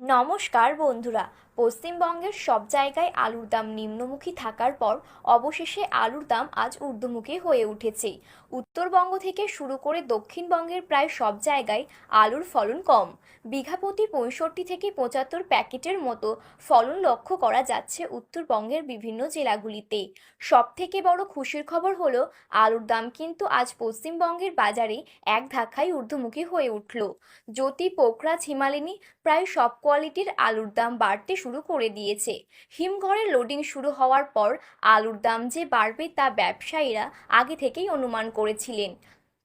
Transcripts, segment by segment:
নমস্কার বন্ধুরা পশ্চিমবঙ্গের সব জায়গায় আলুর দাম নিম্নমুখী থাকার পর অবশেষে আলুর দাম আজ ঊর্ধ্বমুখী হয়ে উঠেছে। উত্তরবঙ্গ থেকে শুরু করে দক্ষিণবঙ্গের প্রায় সব জায়গায় আলুর ফলন কম। বিঘাপতি পঁয়ষট্টি থেকে পঁচাত্তর প্যাকেটের মতো ফলন লক্ষ্য করা যাচ্ছে উত্তরবঙ্গের বিভিন্ন জেলাগুলিতে। সব থেকে বড় খুশির খবর হলো, আলুর দাম কিন্তু আজ পশ্চিমবঙ্গের বাজারে এক ধাক্কায় ঊর্ধ্বমুখী হয়ে উঠল। জ্যোতি পোকরাজ হিমালিনী প্রায় সব কোয়ালিটির আলুর দাম বাড়তে শুরু করে দিয়েছে। হিমঘরে লোডিং শুরু হওয়ার পর আলুর দাম যে বাড়বে তা ব্যবসায়ীরা আগে থেকেই অনুমান করেছিলেন।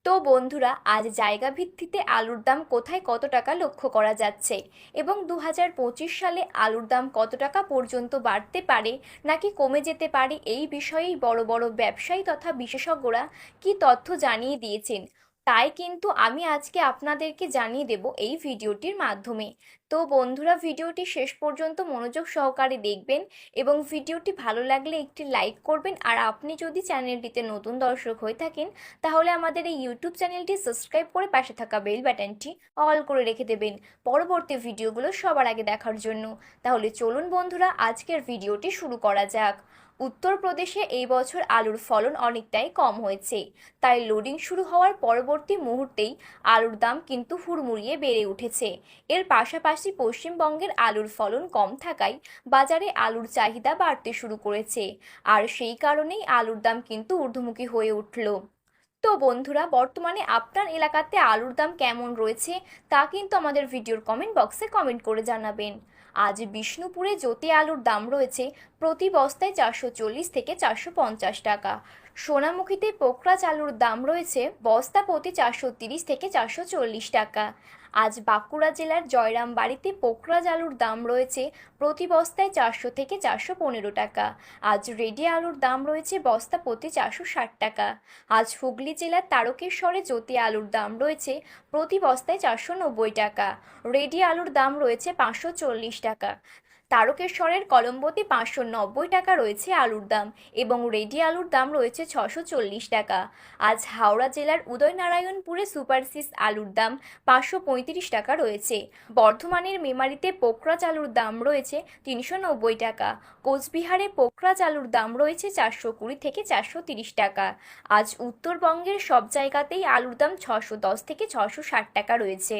তো বন্ধুরা, আজ জায়গা ভিত্তিতে আলুর দাম কোথায় কত টাকা লক্ষ্য করা যাচ্ছে? এবং দু হাজার পঁচিশ সালে আলুর দাম কত টাকা পর্যন্ত বাড়তে পারে নাকি কমে যেতে পারে এই বিষয়েই বড় বড় ব্যবসায়ী তথা বিশেষজ্ঞরা কি তথ্য জানিয়ে দিয়েছেন। তাই কিন্তু আমি আজকে আপনাদেরকে জানিয়ে দেব এই ভিডিওটির মাধ্যমে। তো বন্ধুরা, ভিডিওটি শেষ পর্যন্ত মনোযোগ সহকারে দেখবেন এবং ভিডিওটি ভালো লাগলে একটি লাইক করবেন। আর আপনি যদি চ্যানেলটিতে নতুন দর্শক হয়ে থাকেন, তাহলে আমাদের এই ইউটিউব চ্যানেলটি সাবস্ক্রাইব করে পাশে থাকা বেল বাটনটি অল করে রেখে দেবেন পরবর্তী ভিডিওগুলো সবার আগে দেখার জন্য। তাহলে চলুন বন্ধুরা, আজকের ভিডিওটি শুরু করা যাক। উত্তরপ্রদেশে এই বছর আলুর ফলন অনেকটাই কম হয়েছে। তাই লোডিং শুরু হওয়ার পরবর্তী মুহূর্তেই আলুর দাম কিন্তু হুড়মুড়িয়ে বেড়ে উঠেছে। এর পাশাপাশি পশ্চিমবঙ্গের আলুর ফলন কম থাকায় বাজারে আলুর চাহিদা বাড়তে শুরু করেছে। আর সেই কারণেই আলুর দাম কিন্তু ঊর্ধ্বমুখী হয়ে উঠল। তো বন্ধুরা, বর্তমানে আপনার এলাকাতে আলুর দাম কেমন রয়েছে তা কিন্তু আমাদের ভিডিওর কমেন্ট বক্সে কমেন্ট করে জানাবেন। আজ বিষ্ণুপুরে জ্যোতি আলুর দাম রয়েছে প্রতি বস্তায় চারশো চল্লিশ থেকে চারশো পঞ্চাশ টাকা। সোনামুখীতে পোকরাজ চালুর দাম রয়েছে বস্তা প্রতি চারশো তিরিশ থেকে চারশো চল্লিশ টাকা। আজ বাঁকুড়া জেলার জয়রাম বাড়িতে পোকরা আলুর দাম রয়েছে প্রতি বস্তায় চারশো থেকে চারশো পনেরো টাকা। আজ রেডি আলুর দাম রয়েছে বস্তা প্রতি চারশো ষাট টাকা। আজ হুগলি জেলার তারকেশ্বরে জ্যোতি আলুর দাম রয়েছে প্রতি বস্তায় চারশো নব্বই টাকা। রেডি আলুর দাম রয়েছে পাঁচশো চল্লিশ টাকা। তারকেশ্বরের কলম্বোতে পাঁচশো নব্বই টাকা রয়েছে আলুর দাম এবং রেডি আলুর দাম রয়েছে ছশো চল্লিশ টাকা। আজ হাওড়া জেলার উদয়নারায়ণপুরে সুপারসিস আলুর দাম পাঁচশো পঁয়ত্রিশ টাকা রয়েছে। বর্ধমানের মেমারিতে পোকরাজ আলুর দাম রয়েছে তিনশো নব্বই টাকা। কোচবিহারে পোকরাজ আলুর দাম রয়েছে চারশো কুড়ি থেকে চারশো তিরিশ টাকা। আজ উত্তরবঙ্গের সব জায়গাতেই আলুর দাম ছশো দশ থেকে ছশো ষাট টাকা রয়েছে।